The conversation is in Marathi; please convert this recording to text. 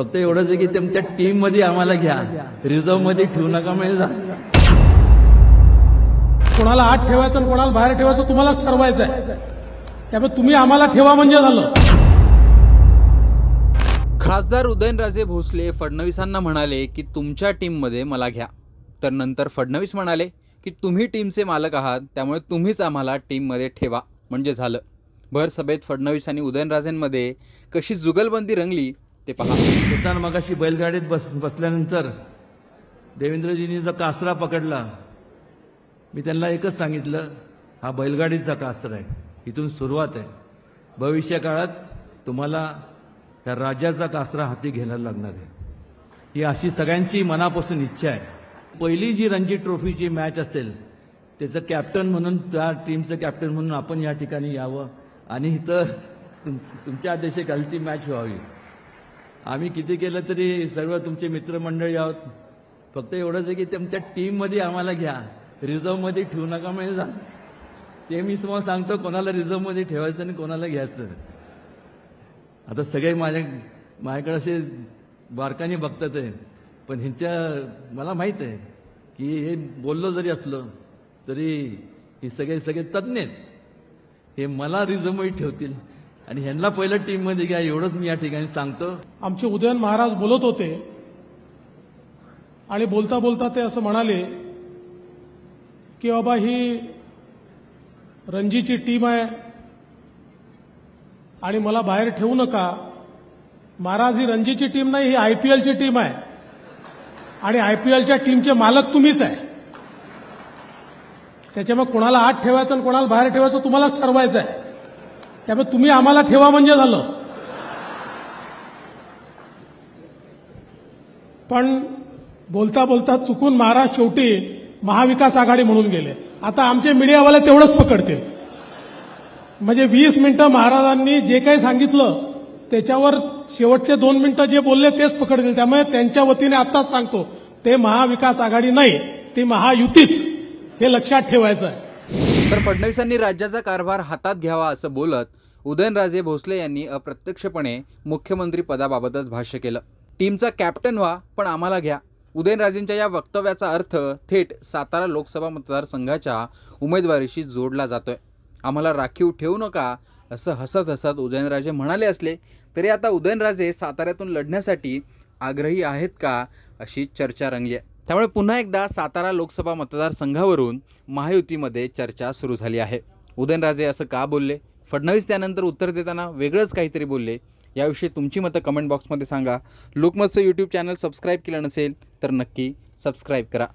फक्त एवढंच आहे की तुमच्या टीममध्ये आम्हाला घ्या. रिझर्वमध्ये ठेवू नका म्हणजे झालं. कोणाला आत ठेवायचं आणि कोणाला बाहेर ठेवायचं तुम्हालाच ठरवायचं आहे त्यामुळे तुम्ही आम्हाला ठेवा म्हणजे झालं. खासदार उदयनराजे भोसले फडणवीसांना म्हणाले की तुमच्या टीममध्ये मला घ्या. तर नंतर फडणवीस म्हणाले की तुम्ही टीमचे मालक आहात त्यामुळे तुम्हीच आम्हाला टीममध्ये ठेवा. म्हणजे झालं. भर सभेत फडणवीस आणि उदयनराजेंमध्ये कशी जुगलबंदी रंगली ते पहा. येताना मग अशी बैलगाडीत बस बसल्यानंतर देवेंद्रजींनी जो कासरा पकडला मी त्यांना एकच सांगितलं हा बैलगाडीचा कासरा आहे. इथून सुरुवात आहे. भविष्यकाळात तुम्हाला त्या राज्याचा कासरा हाती घ्यायला लागणार आहे. ही अशी सगळ्यांची मनापासून इच्छा आहे. पहिली जी रणजी ट्रॉफीची मॅच असेल त्याचं कॅप्टन म्हणून त्या टीमचं कॅप्टन म्हणून आपण या ठिकाणी यावं आणि इथं तुम तुमच्या आदेशाखाली ती मॅच व्हावी. आम्ही किती केलं तरी सर्व तुमचे मित्रमंडळी आहोत. फक्त एवढंच आहे की तुमच्या टीममध्ये आम्हाला घ्या. रिझर्वमध्ये ठेवू नका म्हणजे जा ते मी तुम्हाला सांगतो कोणाला रिझर्वमध्ये ठेवायचं आणि कोणाला घ्यायचं. आता सगळे माझ्या माझ्याकडे असे बारकाने बघतात आहे. पण ह्यांच्या मला माहीत आहे की हे बोललो जरी असलो तरी हे सगळे सगळे तज्ज्ञ आहेत. हे मला रिझर्वमध्ये ठेवतील. आणि ह्यांना पहिलं टीममध्ये घ्या एवढंच मी या ठिकाणी सांगतो. आमचे उदयन महाराज बोलत होते. आणि बोलता बोलता ते असं म्हणाले की बाबा ही रणजीची टीम आहे. आणि मला बाहेर ठेवू नका. महाराज ही रणजीची टीम नाही ही आयपीएलची टीम आहे. आणि आयपीएलच्या टीमचे मालक तुम्हीच आहे. त्याच्यामुळे कोणाला आत ठेवायचं आणि कोणाला बाहेर ठेवायचं तुम्हालाच ठरवायचं आहे. त्यामुळे तुम्ही आम्हाला ठेवा म्हणजे झालं. पण बोलता बोलता चुकून महाराज शेवटी महाविकास आघाडी म्हणून गेले. आता आमचे मीडियावाले तेवढंच पकडतील. म्हणजे वीस मिनिटं महाराजांनी जे काही सांगितलं त्याच्यावर शेवटचे दोन मिनिटं जे बोलले तेच पकडतील. त्यामुळे त्यांच्या वतीने आत्ताच सांगतो ते महाविकास आघाडी नाही ती महायुतीच. हे लक्षात ठेवायचं आहे. तर फडणवीसांनी राज्याचा कारभार हातात घ्यावा असं बोलत उदयनराजे भोसले यांनी अप्रत्यक्षपणे मुख्यमंत्री पदाबाबतच भाष्य केलं. टीमचा कॅप्टन व्हा पण आम्हाला घ्या. उदयनराजेंच्या या वक्तव्याचा अर्थ थेट सातारा लोकसभा मतदारसंघाच्या उमेदवारीशी जोडला जातोय. आम्हाला राखीव ठेवू नका असं हसत हसत उदयनराजे म्हणाले असले तरी आता उदयनराजे साताऱ्यातून लढण्यासाठी आग्रही आहेत का अशी चर्चा रंगली आहे. त्यामुळे पुन्हा एकदा सातारा लोकसभा मतदारसंघावरून महायुतीमध्ये चर्चा सुरू झाली आहे. उदयनराजे असं का बोलले? फडणवीस त्यानंतर उत्तर देताना वेगळंच काहीतरी बोलले. याविषयी तुमची मतं कमेंट बॉक्समध्ये सांगा. लोकमतचं यूट्यूब चॅनल सबस्क्राईब केलं नसेल तर नक्की सबस्क्राईब करा.